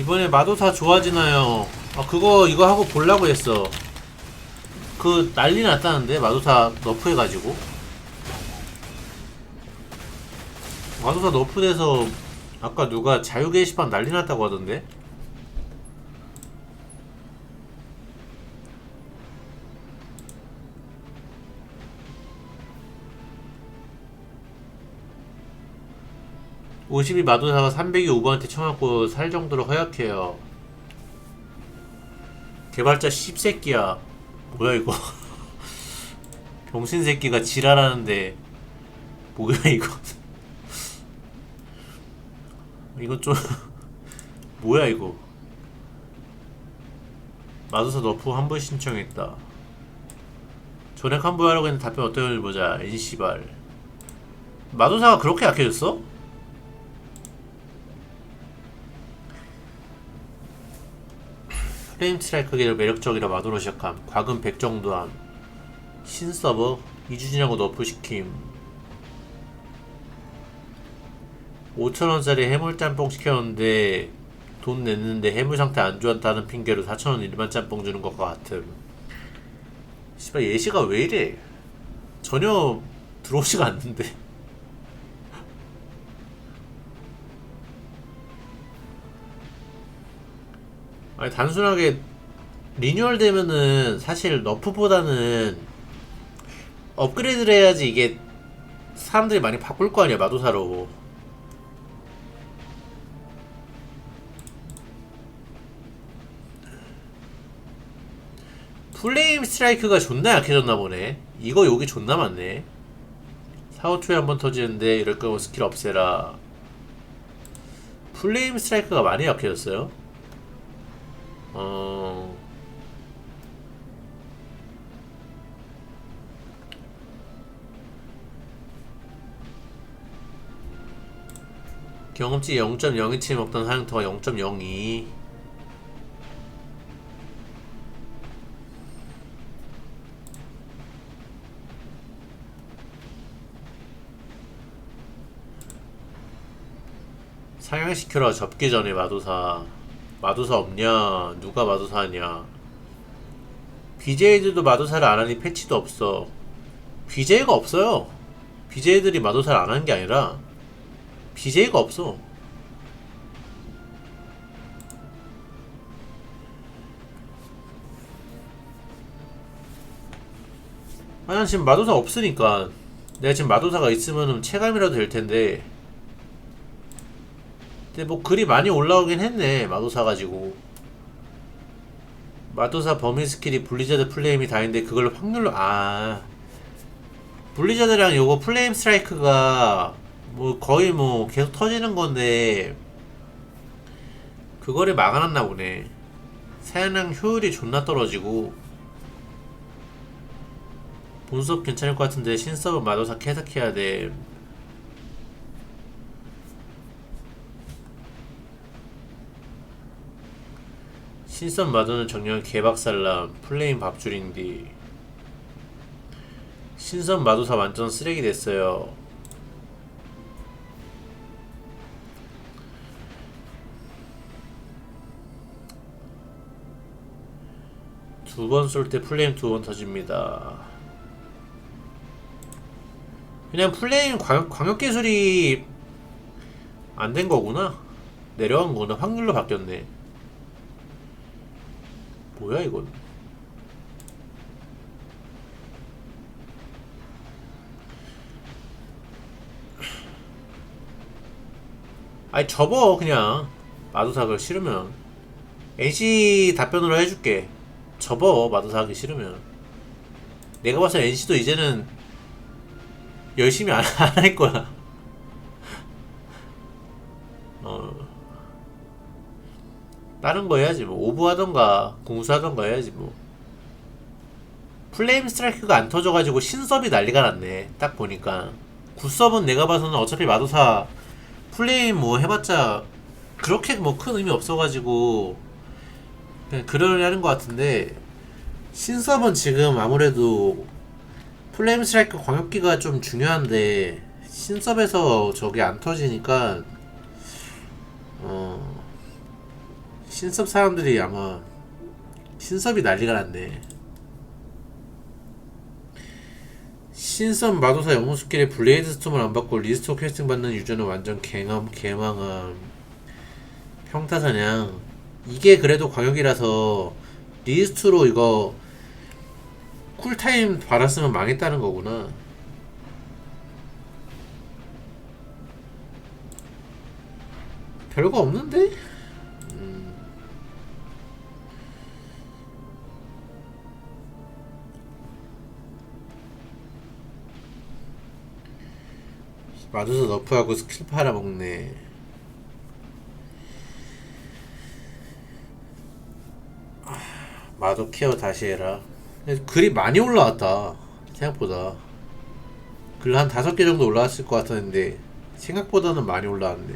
이번에 마도사 좋아지나요? 아 그거 이거 하고 보려고 했어. 그 난리 났다는데 마도사 너프 해가지고. 마도사 너프 돼서 아까 누가 자유 게시판 난리 났다고 하던데. (52) 마도사가 (300이) 오버한테 쳐맞고 살 정도로 허약해요. 개발자 씹새끼야. 뭐야 이거? 병신 새끼가 지랄하는데. 뭐야 이거? 이거 좀 뭐야 이거? 마도사 너프 한번 신청했다. 전액 환불하려고 했는데 답변 어떻게 오는지 보자 NC발. 마도사가 그렇게 약해졌어? 프레임 스트라이크가 매력적이라 마도로 시작함 과금 100 정도함 신서버 2주 지나고 너프시킴. 5천원짜리 해물 짬뽕 시켰는데 돈 냈는데 해물 상태 안 좋았다는 핑계로 4천원 일반 짬뽕 주는 것과 같음. 씨발 예시가 왜 이래? 전혀 들어오지가 않는데 아니 단순하게 리뉴얼 되면은 사실 너프보다는 업그레이드를 해야지 이게 사람들이 많이 바꿀 거 아니야 마도사로. 플레임 스트라이크가 존나 약해졌나 보네. 이거 여기 존나 많네. 4, 5초에 한 번 터지는데 이럴 거면 스킬 없애라. 플레임 스트라이크가 많이 약해졌어요 어... 경험치 0.027 먹던 사용터가 0.02 상향시켜라 접기 전에 마도사 마도사 없냐? 누가 마도사 하냐? BJ들도 마도사를 안 하니 패치도 없어. BJ가 없어요. BJ들이 마도사를 안 하는 게 아니라 BJ가 없어. 아니 난 지금 마도사 없으니까. 내가 지금 마도사가 있으면 체감이라도 될 텐데 근데 뭐 글이 많이 올라오긴 했네 마도사 가지고. 마도사 범위 스킬이 블리자드 플레임이 다인데 그걸로 확률로 아. 블리자드랑 요거 플레임 스트라이크가 뭐 거의 뭐 계속 터지는 건데 그거를 막아놨나 보네. 사양량 효율이 존나 떨어지고. 본수업 괜찮을 것 같은데 신서브 마도사 캐삭해야 돼 신선 마도는 정령 개박살남 플레임 밥줄인디. 신선 마도사 완전 쓰레기 됐어요. 두 번 쏠 때 플레임 두 번 터집니다. 그냥 플레임 광역 기술이 안 된 거구나. 내려간 거구나. 확률로 바뀌었네 뭐야 이건? 아니 접어 그냥. 마도사를 싫으면. NC 답변으로 해줄게. 접어 마도사 하기 싫으면. 내가 봐서 NC도 이제는 열심히 안 할 거야 다른 거 해야지 뭐. 오브하던가 공수하던가 해야지 뭐. 플레임 스트라이크가 안 터져가지고 신섭이 난리가 났네. 딱 보니까. 굿섭은 내가 봐서는 어차피 마도사 플레임 뭐 해봤자 그렇게 뭐 큰 의미 없어가지고 그냥 그러려는 것 같은데 신섭은 지금 아무래도 플레임 스트라이크 광역기가 좀 중요한데 신섭에서 저게 안 터지니까 어 신섭 사람들이 아마 신섭이 난리가 났네. 신섭 마도사 영웅 스킬에 블레이드 스톰을 안 받고 리스토 캐스팅 받는 유저는 완전 갱함 개망함 평타사냥 이게 그래도 광역이라서 리스트로 이거 쿨타임 받았으면 망했다는 거구나 별거 없는데? 마두서 너프하고 스킬 팔아먹네. 아, 마도 케어 다시 해라. 글이 많이 올라왔다 생각보다. 글 한 다섯 개 정도 올라왔을 것 같았는데 생각보다는 많이 올라왔네